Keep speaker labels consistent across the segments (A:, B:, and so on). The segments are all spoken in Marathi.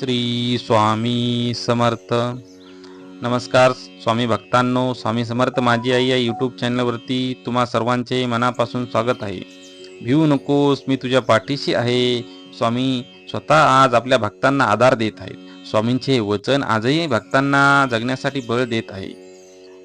A: श्री स्वामी समर्थ. नमस्कार स्वामी भक्तांनो स्वामी समर्थ माझी आई या यूट्यूब चॅनलवरती तुम्हा सर्वांचे मनापासून स्वागत आहे. भिवू नकोस मी तुझ्या पाठीशी आहे. स्वामी स्वतः आज आपल्या भक्तांना आधार देत आहेत. स्वामींचे वचन आजही भक्तांना जगण्यासाठी बळ देत आहे.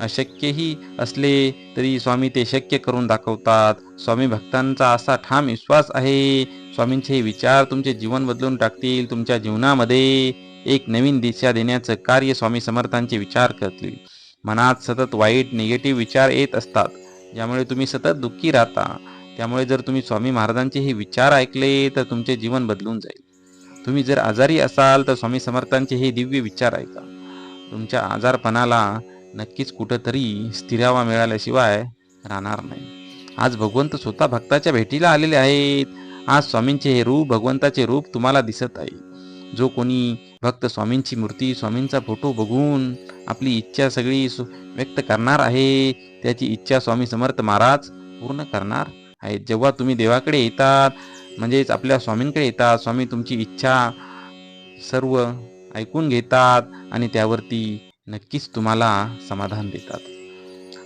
A: अशक्यही असले तरी स्वामी ते शक्य करून दाखवतात. स्वामी भक्तांचा असा ठाम विश्वास आहे स्वामींचे हे विचार तुमचे जीवन बदलून टाकतील. तुमच्या जीवनामध्ये एक नवीन दिशा देण्याचं कार्य स्वामी समर्थांचे विचार करतील. मनात सतत वाईट निगेटिव्ह विचार येत असतात. ज्यामुळे तुम्ही सतत दुःखी राहता. त्यामुळे जर तुम्ही स्वामी महाराजांचे हे विचार ऐकले तर तुमचे जीवन बदलून जाईल. तुम्ही जर आजारी असाल तर स्वामी समर्थांचे हे दिव्य विचार ऐका. तुमच्या आजारपणाला नक्कीच कुठंतरी स्थिरावा मिळाल्याशिवाय राहणार नाही. आज भगवंत स्वतः भक्ताच्या भेटीला आलेले आहेत. आज स्वामींचे हे रूप भगवंताचे रूप तुम्हाला दिसत आहे. जो कोणी भक्त स्वामींची मूर्ती स्वामींचा फोटो बघून आपली इच्छा सगळी सु- व्यक्त करणार आहे त्याची इच्छा स्वामी समर्थ महाराज पूर्ण करणार आहेत जेव्हा तुम्ही देवाकडे येतात म्हणजेच आपल्या स्वामींकडे येतात स्वामी तुमची इच्छा सर्व ऐकून घेतात आणि त्यावरती नक्कीच तुम्हाला समाधान देतात.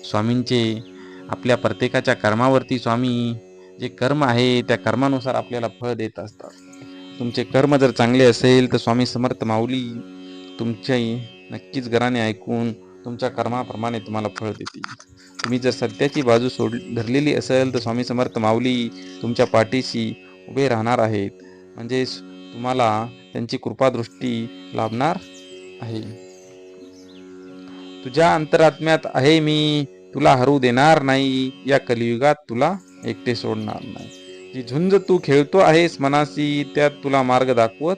A: स्वामींचे आपल्या प्रत्येकाच्या कर्मावरती स्वामी जे कर्म आहे त्या कर्मानुसार आपल्याला फळ देत असतात. तुमचे कर्म जर चांगले असेल तर स्वामी समर्थ माऊली तुमच्याही नक्कीच घराने ऐकून तुमच्या कर्माप्रमाणे तुम्हाला फळ देतील. तुम्ही जर सत्याची बाजू सोड धरलेली असेल तर स्वामी समर्थ माऊली तुमच्या पाठीशी उभे राहणार आहेत. म्हणजेच तुम्हाला त्यांची कृपादृष्टी लाभणार आहे. तुझ्या अंतरात्म्यात आहे मी तुला हरू देणार नाही. या कलियुगात तुला एकटे सोडणार नाही. जी झुंज तू खेळतो आहेस मनाशी त्यात तुला मार्ग दाखवत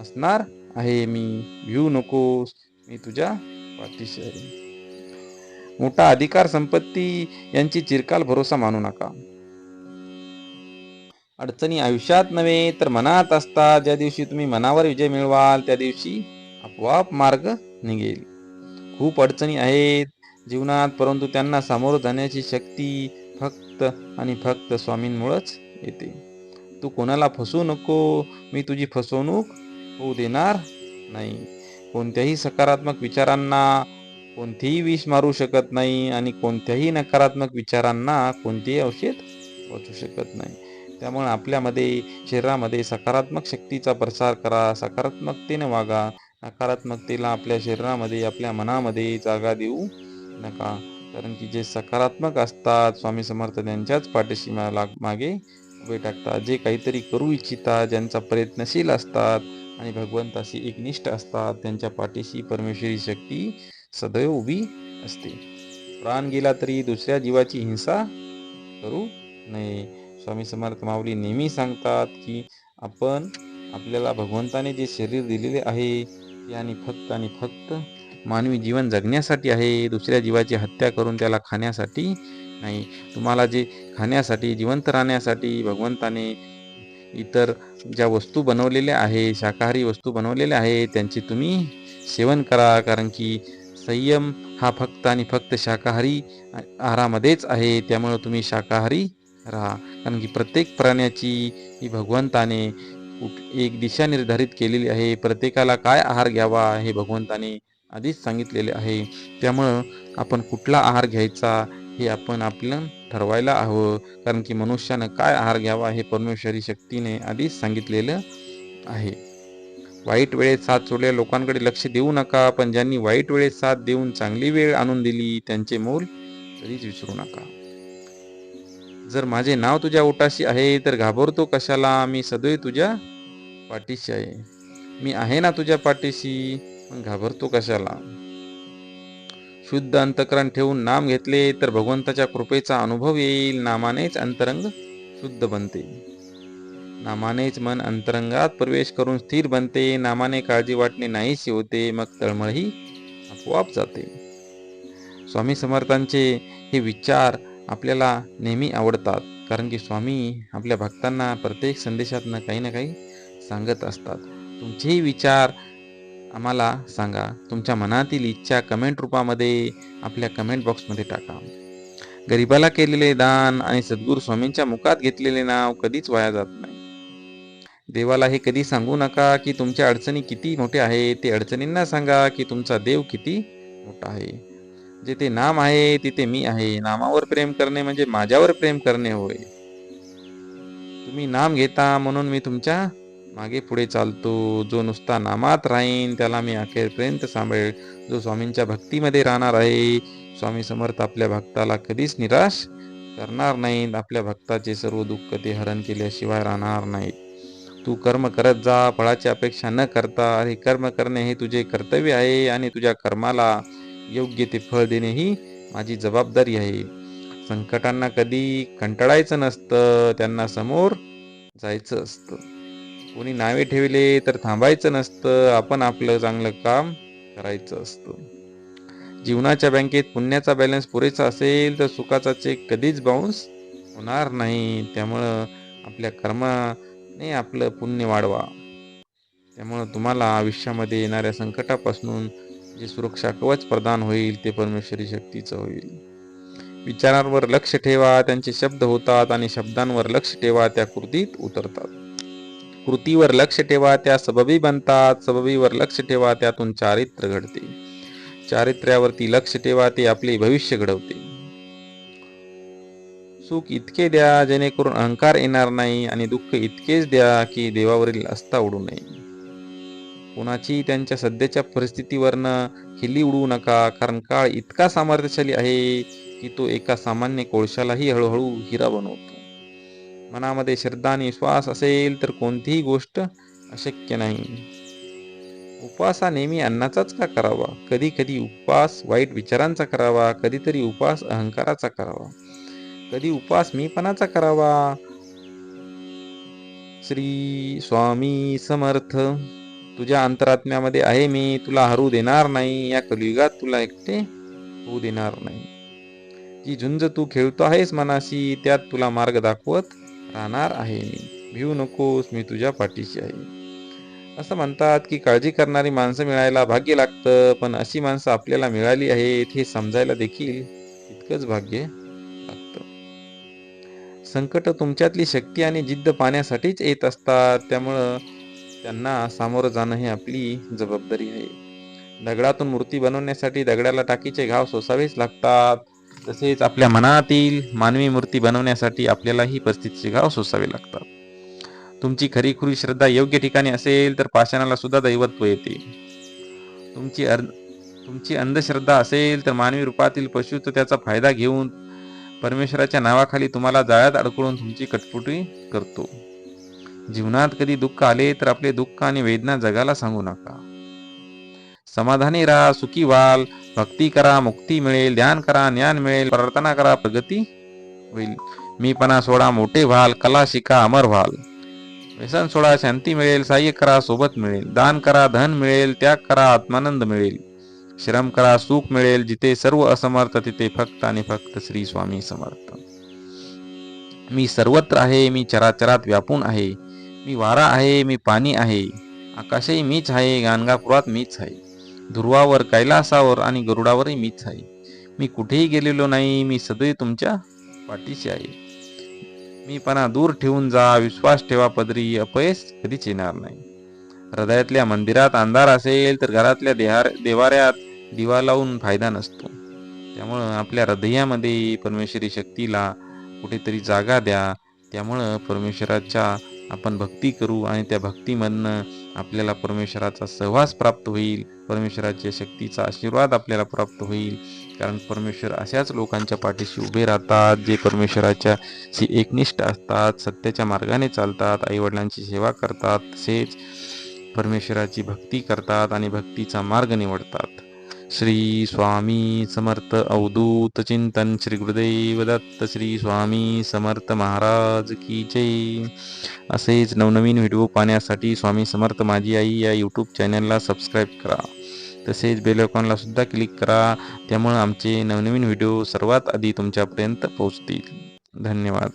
A: असणार आहे मी. भिऊ नकोस मी तुझ्या पाठीशी आहे. मोठा अधिकार संपत्ती यांची चिरकाल भरोसा मानू नका. अडचणी आयुष्यात नव्हे तर मनात असतात. ज्या दिवशी तुम्ही मनावर विजय मिळवाल त्या दिवशी आपोआप मार्ग निघेल. खूप अडचणी आहेत जीवनात परंतु त्यांना सामोरं जाण्याची शक्ती फक्त आणि फक्त स्वामींमुळंच येते. तू कोणाला फसवू नको मी तुझी फसवणूक होऊ देणार नाही. कोणत्याही सकारात्मक विचारांना कोणतेही विष मारू शकत नाही आणि कोणत्याही नकारात्मक विचारांना कोणतेही औषध वाचू शकत नाही. त्यामुळे आपल्यामध्ये शरीरामध्ये सकारात्मक शक्तीचा प्रसार करा सकारात्मकतेने वागा. नकारात्मकतेला आपल्या शरीरामध्ये आपल्या मनामध्ये जागा देऊ नका. कारण की जे सकारात्मक असतात स्वामी समर्थ त्यांच्याच पाठीशी मा- मागे उभे टाकतात. जे काहीतरी करू इच्छितात ज्यांचा प्रयत्नशील असतात आणि भगवंताशी एकनिष्ठ असतात त्यांच्या पाठीशी परमेश्वरी शक्ती सदैव उभी असते. प्राण गेला तरी दुसऱ्या जीवाची हिंसा करू नये. स्वामी समर्थ माऊली नेहमी सांगतात की आपण आपल्याला भगवंताने जे शरीर दिलेले आहे ते आणि फक्त आणि फक्त मानवी जीवन जगण्यासाठी आहे दुसऱ्या जीवाची हत्या करून त्याला खाण्यासाठी नाही. तुम्हाला जे खाण्यासाठी जिवंत राहण्यासाठी भगवंताने इतर ज्या वस्तू बनवलेल्या आहे शाकाहारी वस्तू बनवलेल्या आहे त्यांचे तुम्ही सेवन करा. कारण की संयम हा फक्त आणि फक्त शाकाहारी आहारामध्येच आहे. त्यामुळे तुम्ही शाकाहारी राहा. कारण की प्रत्येक प्राण्याची ही भगवंताने एक दिशा निर्धारित केलेली आहे. प्रत्येकाला काय आहार घ्यावा हे भगवंताने आधीच सांगितलेले आहे. त्यामुळं आपण कुठला आहार घ्यायचा हे आपण आपलं ठरवायला हवं. कारण की मनुष्यानं काय आहार घ्यावा हे परमेश्वरी शक्तीने आधीच सांगितलेलं आहे. वाईट वेळेत साथ सोडलेल्या लोकांकडे लक्ष देऊ नका पण ज्यांनी वाईट वेळेत साथ देऊन चांगली वेळ आणून दिली त्यांचे मोल कधीच विसरू नका. जर माझे नाव तुझ्या ओटाशी आहे तर घाबरतो कशाला? मी सदैव तुझ्या पाठीशी आहे. मी आहे ना तुझ्या पाठीशी? घाबरतो कशाला? शुद्ध अंतकरण ठेवून नाम घेतले तर भगवंताच्या कृपेचा अनुभव येईल. नामानेच अंतरंग शुद्ध बनते. नामानेच मन अंतरंगात प्रवेश करून स्थिर बनते. नामाने काळजी वाटणे नाहीशी होते. मग तळमळही आपोआप जाते. स्वामी समर्थांचे हे विचार आपल्याला नेहमी आवडतात. कारण की स्वामी आपल्या भक्तांना प्रत्येक संदेशातनं काही ना काही सांगत असतात. तुमचेही विचार आम्हाला सांगा. तुमच्या मनातील इच्छा कमेंट रूपामध्ये आपल्या कमेंट बॉक्समध्ये टाका. गरिबाला केलेले दान आणि सद्गुरू स्वामींच्या मुखात घेतलेले नाव कधीच वाया जात नाही. देवाला हे कधी सांगू नका की तुमच्या अडचणी किती मोठ्या आहेत. ते अडचणींना सांगा की तुमचा देव किती मोठा आहे. जेथे नाम आहे तिथे मी आहे. नामावर प्रेम करणे म्हणजे माझ्यावर प्रेम करणे होय. तुम्ही नाम घेता म्हणून मी तुमच्या मागे पुढे चालतो जो नुसता नामात राहीन त्याला मी अखेरपर्यंत सांभाळेल. जो स्वामींच्या भक्तीमध्ये राहणार आहे स्वामी समर्थ आपल्या भक्ताला कधीच निराश करणार नाहीत. आपल्या भक्ताचे सर्व दुःख ते हरण केल्याशिवाय राहणार नाहीत. तू कर्म करत जा फळाची अपेक्षा न करता. अरे कर्म करणे हे तुझे कर्तव्य आहे आणि तुझ्या कर्माला योग्य ते फळ देणे ही माझी जबाबदारी आहे. संकटांना कधी कंटाळायचं नसतं त्यांना समोर जायचं असतं. कोणी नावे ठेवले तर थांबायचं नसतं. आपण आपलं चांगलं काम करायचं असतं. जीवनाच्या बँकेत पुण्याचा बॅलन्स पुरेसा असेल तर सुखाचा चेक कधीच बाउन्स होणार नाही. त्यामुळं आपल्या कर्माने आपलं पुण्य वाढवा. त्यामुळं तुम्हाला आयुष्यामध्ये येणाऱ्या संकटापासून जे सुरक्षा कवच प्रदान होईल ते परमेश्वरी शक्तीचं होईल. विचारांवर लक्ष ठेवा त्यांचे शब्द होतात आणि शब्दांवर लक्ष ठेवा त्या कृतीत उतरतात. कृतीवर लक्ष ठेवा त्या सबबी बनतात सबबीवर लक्ष ठेवा त्यातून चारित्र्य घडते. चारित्र्यावरती लक्ष ठेवा ते आपले भविष्य घडवते. सुख इतके द्या जेणेकरून अहंकार येणार नाही आणि दुःख इतकेच द्या की देवावरील आस्था उडू नये. कोणाची त्यांच्या सध्याच्या परिस्थितीवरनं खिल्ली उडवू नका कारण काळ इतका सामर्थ्यशाली आहे की तो एका सामान्य कोळशालाही हळूहळू हिरा बनवतो. मनामध्ये श्रद्धा आणि विश्वास असेल तर कोणतीही गोष्ट अशक्य नाही. उपवास हा नेहमी अन्नाचाच का करावा? कधी कधी उपवास वाईट विचारांचा करावा कधीतरी उपवास अहंकाराचा करावा. कधी उपवास मीपणाचा करावा? श्री स्वामी समर्थ तुझ्या अंतरात्म्यामध्ये आहे मी तुला हरू देणार नाही या कलियुगात तुला एकटे होऊ देणार नाही. जी झुंज तू खेळतो आहेस मनाशी त्यात तुला मार्ग दाखवत राहणार आहे मी. भिवू नकोस मी तुझ्या पाठीशी आहे. असं म्हणतात की काळजी करणारी माणसं मिळायला भाग्य लागतं पण अशी माणसं आपल्याला मिळाली आहेत हे समजायला देखील इतकंच भाग्य लागतं. संकट तुमच्यातली शक्ती आणि जिद्द पाण्यासाठीच येत असतात त्यामुळं त्यांना सामोरं जाणं ही आपली जबाबदारी आहे. दगडातून मूर्ती बनवण्यासाठी दगडाला टाकीचे घाव सोसावेच लागतात तसेच आपल्या मनातील मानवी मूर्ती बनवण्यासाठी आपल्यालाही परिस्थितीचे गाव सोसावे लागतात. तुमची खरीखुरी श्रद्धा योग्य ठिकाणी असेल तर पाषाणाला सुद्धा दैवत्व येते. तुमची अर् तुमची अंधश्रद्धा असेल तर मानवी रूपातील पशु तर त्याचा फायदा घेऊन परमेश्वराच्या नावाखाली तुम्हाला जाळ्यात अडकळून तुमची कटपुटी करतो. जीवनात कधी दुःख आले तर आपले दुःख आणि वेदना जगाला सांगू नका. समाधानी राहा, सुखी व्हाल भक्ती करा, मुक्ती मिळेल, ध्यान करा, ज्ञान मिळेल, प्रार्थना करा, प्रगती होईल. मीपणा सोडा, मोठे व्हाल, कला शिका, अमर व्हाल. व्यसन सोडा, शांती मिळेल, सहाय्य करा, सोबत मिळेल. दान करा, धन मिळेल, त्याग करा, आत्मानंद मिळेल. श्रम करा, सुख मिळेल, जिथे सर्व असमर्थ, तिथे फक्त आणि फक्त श्री स्वामी समर्थ. मी सर्वत्र आहे, मी चराचरात व्यापून आहे. मी वारा आहे, मी पाणी आहे. आकाशही मीच आहे, गाणगापुरात मीच आहे. ध्रुवावर कैलासावर आणि गरुडावरही मीच आहे. मी कुठेही गेलेलो नाही मी सदैव तुमच्या पाठीशी आहे. मी पणा दूर ठेवून जा विश्वास ठेवा पदरी अपयश कधीच येणार नाही. हृदयातल्या मंदिरात अंधार असेल तर घरातल्या देहार देवाऱ्यात दिवा लावून फायदा नसतो. त्यामुळं आपल्या हृदयामध्ये परमेश्वरी शक्तीला कुठेतरी जागा द्या. त्यामुळं परमेश्वराच्या आपण भक्ती करू आणि त्या भक्तीमधनं आपल्याला परमेश्वराचा सहवास प्राप्त होईल परमेश्वराच्या शक्तीचा आशीर्वाद आपल्याला प्राप्त होईल. कारण परमेश्वर अशाच लोकांच्या पाठीशी उभे राहतात जे परमेश्वराच्या शी एकनिष्ठ असतात सत्याच्या मार्गाने चालतात आईवडिलांची सेवा करतात तसेच परमेश्वराची भक्ती करतात आणि भक्तीचा मार्ग निवडतात. श्री स्वामी समर्थ अवधूत चिंतन श्री गुरुदेव दत्त श्री स्वामी समर्थ महाराज की जय. असेच नवनवीन व्हिडिओ पाहण्यासाठी स्वामी समर्थ माझी आई या यूट्यूब चॅनलला सबस्क्राईब करा. तसेच बेलॉकॉनला सुद्धा क्लिक करा. त्यामुळे आमचे नवनवीन व्हिडिओ सर्वात आधी तुमच्यापर्यंत पोहोचतील. धन्यवाद.